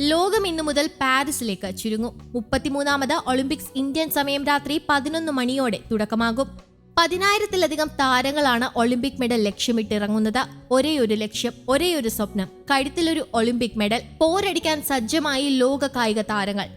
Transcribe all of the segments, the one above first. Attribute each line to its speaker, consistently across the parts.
Speaker 1: ലോകം ഇന്നു മുതൽ പാരീസിലേക്ക് ചുരുങ്ങും. മുപ്പത്തിമൂന്നാമത് ഒളിമ്പിക്സ് ഇന്ത്യൻ സമയം രാത്രി പതിനൊന്ന് മണിയോടെ തുടക്കമാകും. പതിനായിരത്തിലധികം താരങ്ങളാണ് ഒളിമ്പിക് മെഡൽ ലക്ഷ്യമിട്ടിറങ്ങുന്നത്. ഒരേ ഒരു ലക്ഷ്യം ഒരേ ഒരു സ്വപ്നം കഴുത്തിലൊരു ഒളിമ്പിക് മെഡൽ പോരടിക്കാൻ സജ്ജമായി ലോക കായിക താരങ്ങൾ.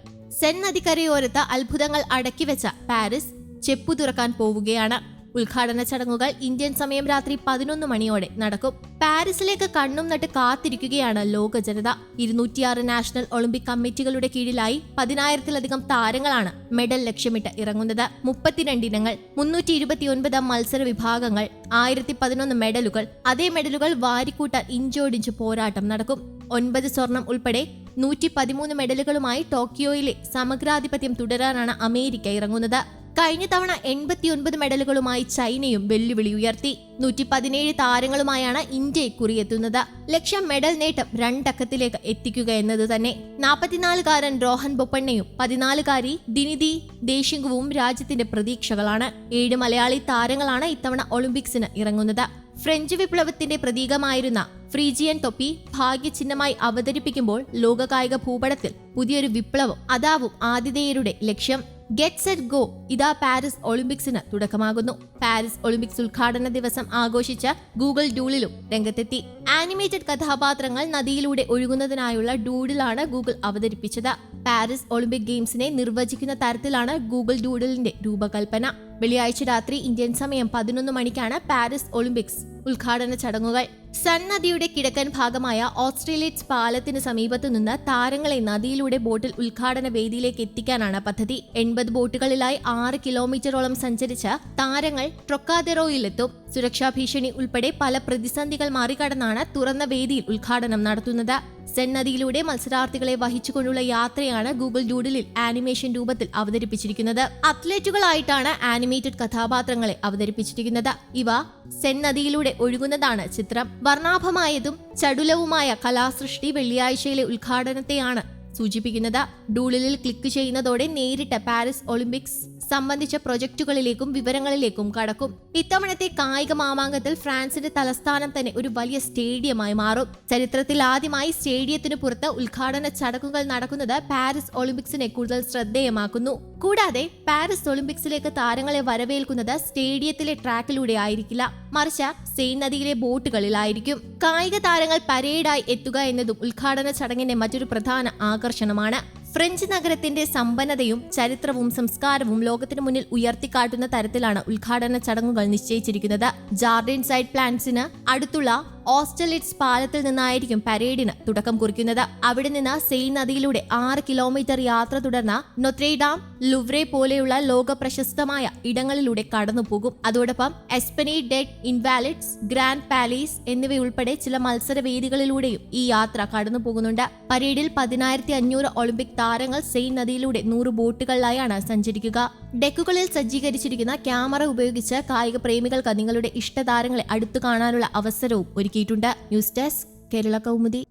Speaker 1: സെൻ നദിക്കരയോരത്ത് അത്ഭുതങ്ങൾ അടക്കിവെച്ച പാരീസ് ചെപ്പു തുറക്കാൻ പോവുകയാണ്. ഉദ്ഘാടന ചടങ്ങുകൾ ഇന്ത്യൻ സമയം രാത്രി പതിനൊന്ന് മണിയോടെ നടക്കും. പാരീസിലേക്ക് കണ്ണും നട്ട് കാത്തിരിക്കുകയാണ് ലോക ജനത. ഇരുന്നൂറ്റിയാറ് നാഷണൽ ഒളിമ്പിക് കമ്മിറ്റികളുടെ കീഴിലായി പതിനായിരത്തിലധികം താരങ്ങളാണ് മെഡൽ ലക്ഷ്യമിട്ട് ഇറങ്ങുന്നത്. മുപ്പത്തിരണ്ട് ഇനങ്ങൾ മുന്നൂറ്റി ഇരുപത്തിയൊൻപത് മത്സര വിഭാഗങ്ങൾ ആയിരത്തി പതിനൊന്ന് മെഡലുകൾ. അതേ മെഡലുകൾ വാരിക്കൂട്ട ഇഞ്ചോടിഞ്ച് പോരാട്ടം നടക്കും. ഒൻപത് സ്വർണം ഉൾപ്പെടെ നൂറ്റി പതിമൂന്ന് മെഡലുകളുമായി ടോക്കിയോയിലെ സമഗ്രാധിപത്യം തുടരാനാണ് അമേരിക്ക ഇറങ്ങുന്നത്. കഴിഞ്ഞ തവണ എൺപത്തിയൊൻപത് മെഡലുകളുമായി ചൈനയും വെല്ലുവിളി ഉയർത്തി. നൂറ്റി പതിനേഴ് താരങ്ങളുമായാണ് ഇന്ത്യ കുറിയെത്തുന്നത്. ലക്ഷ്യം മെഡൽ നേട്ടം രണ്ടക്കത്തിലേക്ക് എത്തിക്കുക എന്നത് തന്നെ. നാൽപ്പത്തിനാലുകാരൻ രോഹൻ ബൊപ്പണ്ണയും പതിനാലുകാരി ദിനിതി ദേശിംഗുവും രാജ്യത്തിന്റെ പ്രതീക്ഷകളാണ്. ഏഴ് മലയാളി താരങ്ങളാണ് ഇത്തവണ ഒളിമ്പിക്സിന് ഇറങ്ങുന്നത്. ഫ്രഞ്ച് വിപ്ലവത്തിന്റെ പ്രതീകമായിരുന്ന ഫ്രീജിയൻ തൊപ്പി ഭാഗ്യചിഹ്നമായി അവതരിപ്പിക്കുമ്പോൾ ലോകകായിക ഭൂപടത്തിൽ പുതിയൊരു വിപ്ലവം അതാവും ആതിഥേയരുടെ ലക്ഷ്യം. ഗെറ്റ് സെറ്റ് ഗോ ഇതാ പാരീസ് ഒളിമ്പിക്സിന് തുടക്കമാകുന്നു. പാരീസ് ഒളിമ്പിക്സ് ഉദ്ഘാടന ദിവസം ആഘോഷിച്ച ഗൂഗിൾ ഡൂളിലും രംഗത്തെത്തി. ആനിമേറ്റഡ് കഥാപാത്രങ്ങൾ നദിയിലൂടെ ഒഴുകുന്നതിനായുള്ള ഡൂഡിലാണ് ഗൂഗിൾ അവതരിപ്പിച്ചത്. പാരീസ് ഒളിമ്പിക് ഗെയിംസിനെ നിർവചിക്കുന്ന തരത്തിലാണ് ഗൂഗിൾ ഡൂഡിലിന്റെ രൂപകൽപ്പന. വെള്ളിയാഴ്ച രാത്രി ഇന്ത്യൻ സമയം പതിനൊന്ന് മണിക്കാണ് പാരീസ് ഒളിമ്പിക്സ് ഉദ്ഘാടന ചടങ്ങുകൾ. സൺ നദിയുടെ കിഴക്കൻ ഭാഗമായ ഓസ്ട്രേലിയറ്റ് പാലത്തിന് സമീപത്തു നിന്ന് താരങ്ങളെ നദിയിലൂടെ ബോട്ടിൽ ഉദ്ഘാടന വേദിയിലേക്ക് എത്തിക്കാനാണ് പദ്ധതി. എൺപത് ബോട്ടുകളിലായി ആറ് കിലോമീറ്ററോളം സഞ്ചരിച്ച താരങ്ങൾ ട്രൊക്കാതെറോയിലെത്തും സുരക്ഷാ ഭീഷണി ഉൾപ്പെടെ പല പ്രതിസന്ധികൾ മറികടന്നാണ് തുറന്ന വേദിയിൽ ഉദ്ഘാടനം നടത്തുന്നത്. സെൻ നദിയിലൂടെ മത്സരാർത്ഥികളെ വഹിച്ചുകൊണ്ടുള്ള യാത്രയാണ് ഗൂഗിൾ ഡൂഡിലിൽ ആനിമേഷൻ രൂപത്തിൽ അവതരിപ്പിച്ചിരിക്കുന്നത്. അത്ലറ്റുകളായിട്ടാണ് ആനിമേറ്റഡ് കഥാപാത്രങ്ങളെ അവതരിപ്പിച്ചിരിക്കുന്നത് ഇവ സെൻ നദിയിലൂടെ ഒഴുകുന്നതാണ് ചിത്രം. വർണാഭമായതും ചടുലവുമായ കലാസൃഷ്ടി വെള്ളിയാഴ്ചയിലെ ഉദ്ഘാടനത്തെയാണ് സൂചിപ്പിക്കുന്നത്. ഡൂളിലിൽ ക്ലിക്ക് ചെയ്യുന്നതോടെ നേരിട്ട് പാരീസ് ഒളിമ്പിക്സ് സംബന്ധിച്ച പ്രൊജക്ടുകളിലേക്കും വിവരങ്ങളിലേക്കും കടക്കും. ഇത്തവണത്തെ കായിക മാമാങ്കത്തിൽ ഫ്രാൻസിന്റെ തലസ്ഥാനം തന്നെ ഒരു വലിയ സ്റ്റേഡിയമായി മാറും. ചരിത്രത്തിൽ ആദ്യമായി സ്റ്റേഡിയത്തിന് പുറത്ത് ഉദ്ഘാടന ചടങ്ങുകൾ നടക്കുന്നത് പാരീസ് ഒളിമ്പിക്സിനെ കൂടുതൽ ശ്രദ്ധേയമാക്കുന്നു. കൂടാതെ പാരീസ് ഒളിമ്പിക്സിലേക്ക് താരങ്ങളെ വരവേൽക്കുന്നത് സ്റ്റേഡിയത്തിലെ ട്രാക്കിലൂടെ ആയിരിക്കില്ല. മറിച്ച് സെയിൻ നദിയിലെ ബോട്ടുകളിലായിരിക്കും. കായിക താരങ്ങൾ പരേഡായി എത്തുക എന്നതും ഉദ്ഘാടന ചടങ്ങിന്റെ മറ്റൊരു പ്രധാന ആകർഷണമാണ്. ഫ്രഞ്ച് നഗരത്തിന്റെ സമ്പന്നതയും ചരിത്രവും സംസ്കാരവും ലോകത്തിന് മുന്നിൽ ഉയർത്തിക്കാട്ടുന്ന തരത്തിലാണ് ഉദ്ഘാടന ചടങ്ങുകൾ നിശ്ചയിച്ചിരിക്കുന്നത്. ജാർഡിൻ സൈഡ് പ്ലാന്റ്സിന് അടുത്തുള്ള ഓസ്റ്റലിറ്റ്സ് പാലത്തിൽ നിന്നായിരിക്കും പരേഡിന് തുടക്കം കുറിക്കുന്നത്. അവിടെ നിന്ന് സെയിൻ നദിയിലൂടെ ആറ് കിലോമീറ്റർ യാത്ര തുടർന്ന നൊത്രേഡാം ലുവ്രെ പോലെയുള്ള ലോക പ്രശസ്തമായ ഇടങ്ങളിലൂടെ കടന്നുപോകും. അതോടൊപ്പം Esplanade des Invalides Grand Palais എന്നിവയുൾപ്പെടെ ചില മത്സര വേദികളിലൂടെയും ഈ യാത്ര കടന്നുപോകുന്നുണ്ട്. പരേഡിൽ പതിനായിരത്തി അഞ്ഞൂറ് ഒളിമ്പിക് താരങ്ങൾ സെയിൻ നദിയിലൂടെ നൂറ് ബോട്ടുകളിലായാണ് സഞ്ചരിക്കുക. ഡെക്കുകളിൽ സജ്ജീകരിച്ചിരിക്കുന്ന ക്യാമറ ഉപയോഗിച്ച് കായിക പ്രേമികൾക്ക് നിങ്ങളുടെ ഇഷ്ടതാരങ്ങളെ അടുത്തു കാണാനുള്ള അവസരവും ഒരുക്കിയിട്ടുണ്ട്. News desk Kerala Kaumudi.